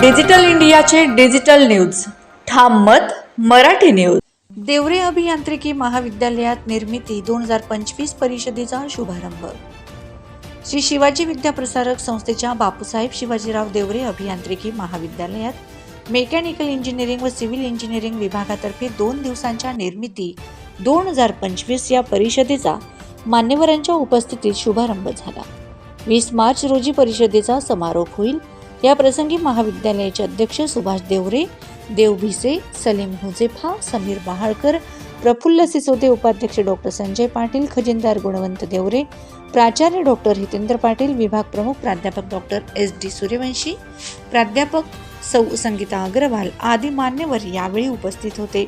Digital इंडियाचे digital news. ठाम मत मराठी न्यूज. देवरे अभियांत्रिकी महाविद्यालयात निर्मिती दोन हजार पंचवीस परिषदेचा शुभारंभ. श्री शिवाजी विद्याप्रसारक संस्थेच्या बापूसाहेब शिवाजीराव देवरे अभियांत्रिकी महाविद्यालयात मेकॅनिकल इंजिनिअरिंग व सिव्हिल इंजिनिअरिंग विभागातर्फे दोन दिवसांच्या निर्मिती दोन हजार पंचवीस या परिषदेचा मान्यवरांच्या उपस्थितीत शुभारंभ झाला. वीस मार्च रोजी परिषदेचा समारोप होईल. या प्रसंगी महाविद्यालयाचे अध्यक्ष सुभाष देवरे देव भिसे सलीम हुजेफा समीर बहाळकर प्रफुल्ल सिसोदे उपाध्यक्ष डॉक्टर संजय पाटील खजिनदार गुणवंत देवरे प्राचार्य डॉक्टर हितेंद्र पाटील विभाग प्रमुख प्राध्यापक डॉक्टर एस डी सूर्यवंशी प्राध्यापक सौ संगीता अग्रवाल आदी मान्यवर यावेळी उपस्थित होते.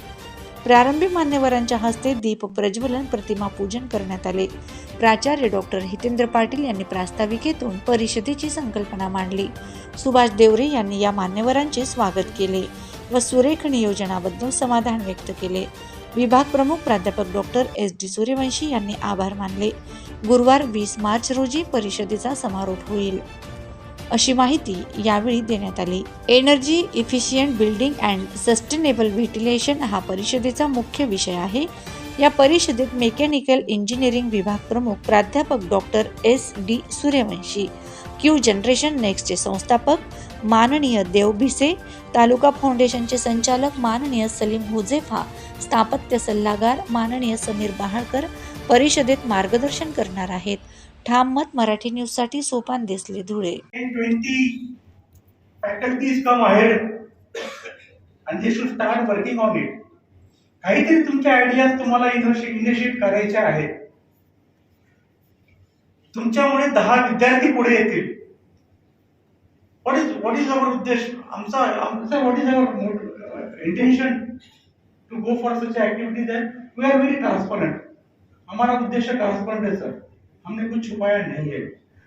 प्रारंभी मान्यवरांच्या हस्ते दीप प्रज्वलन प्रतिमा पूजन करण्यात आले. प्राचार्य डॉक्टर हितेंद्र पाटील यांनी प्रास्ताविकेतून परिषदेची संकल्पना मांडली. सुभाष देवरे यांनी या मान्यवरांचे स्वागत केले व सुरेख नियोजनाबद्दल समाधान व्यक्त केले. विभाग प्रमुख प्राध्यापक डॉक्टर एस डी सूर्यवंशी यांनी आभार मानले. गुरुवार वीस मार्च रोजी परिषदेचा समारोप होईल. अशी माहिती यावेळी देण्यात आली. Energy efficient building and sustainable ventilation हा परिषदेचा मुख्य विषय आहे. या परिषदेत मेकॅनिकल इंजिनिअरिंग विभाग प्रमुख प्राध्यापक doctor S. D. Suryavanshi Q generation नेक्स्टचे संस्थापक माननीय देव भिसे तालुका फाउंडेशनचे संचालक माननीय सलीम हुजेफा स्थापत्य सल्लागार माननीय समीर बहाळकर परिषदेत मार्गदर्शन करणार आहेत. ठाम मत मराठी न्यूजसाठी सोपान दिसले Dhule. And 20 faculties come ahead. And they should start working काहीतरी तुमच्या आयडियाज तुम्हाला इनिशिएट करायच्या आहेत. तुमच्यामुळे दहा विद्यार्थी पुढे येतील. What is what is our उद्देश? आमचा आमचा what is our intention to go for such activities we are very transparent आम्हाला उद्देश ट्रान्सपरंट आहे सर हमने कुछ छुपाया नहीं है।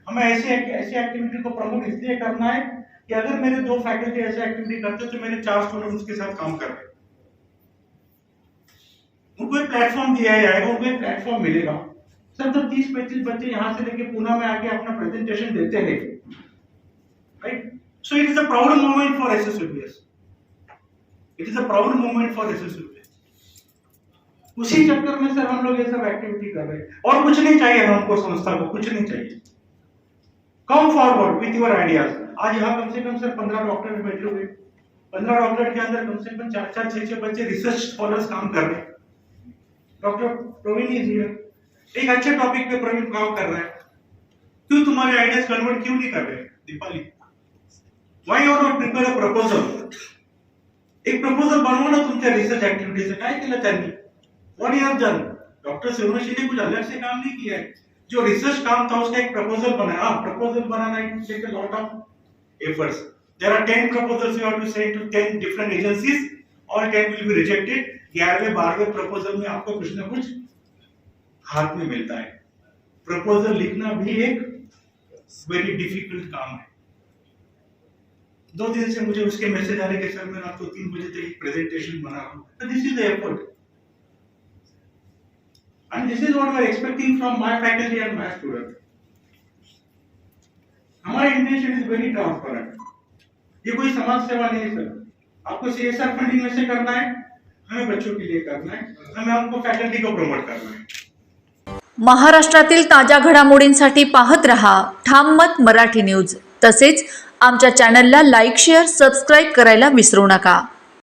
हमें ऐसी ऐसी एक्टिविटी को प्रमोट इसलिए करना है कि अगर मेरे दो फैकल्टी ऐसे एक्टिविटी करते तो मेरे चार स्टूडेंट्स के साथ काम कर रहे उनको एक प्लेटफॉर्म दिया जाएगा, उनको एक प्लेटफॉर्म मिलेगा। सर तो तीस, पैंतीस बच्चे यहाँ से लेके पुणे में आके अपना प्रेजेंटेशन देते हैं। Right so it is a proud moment for S S it is a proud moment for S S उसी चक्कर में सर हम लोग ये सब एक्टिविटी कर रहे हैं। और कुछ नहीं चाहिए हमको संस्था को, कुछ नहीं चाहिए। Come forward with your ideas आज यहाँ कम से कम सर पंद्रह डॉक्टर बैठे हुए पंद्रह डॉक्टर के अंदर कम से कम चार चार छह छह बच्चे रिसर्च स्कॉलर्स काम कर रहे डॉक्टर प्रवीण इज़ हियर एक अच्छे टॉपिक पे प्रवीण काम कर रहा है। क्यों तुम्हारे आइडियाज़ कन्वर्ट क्यों नहीं कर रहे Deepali. Why are not prepare a proposal एक प्रपोजल बनवा ना तुमच्या रिसर्च ऍक्टिव्हिटीचं काय केलं त्यांनी what you have done doctor Suryavanshi ने कुछ अलग से काम नहीं किया है। जो रिसर्च काम था, उसका एक प्रपोजल बनाया हाँ proposal banana it take a lot of efforts there are 10 proposals you have to send to 10 different agencies, all 10 will be rejected ग्यारहवें, बारहवें प्रपोजल में आपको कुछ ना कुछ हाथ में मिलता है। प्रपोजल लिखना भी एक वेरी डिफ़िकल्ट काम है। दो दिन से मुझे उसके मैसेज आ रहे कि सर मैं रात को तीन बजे तक एक प्रेजेंटेशन बना रहा हूँ। This is the effort And this is what we are expecting from my faculty and my students. हमारा इंटेंशन इज वेरी ट्रांसपेरेंट ये कोई समाज सेवा नहीं है सर आपको सी एस आर फंडिंग में से करना है हमें बच्चों के लिए करना है हमें आपको फैकल्टी को प्रमोट करना है. महाराष्ट्रातील ताज्या घडामोडींसाठी पाहत रहा ठाम मत मराठी न्यूज तसेच आमच्या चॅनलला लाईक शेअर सबस्क्राईब करायला विसरू नका.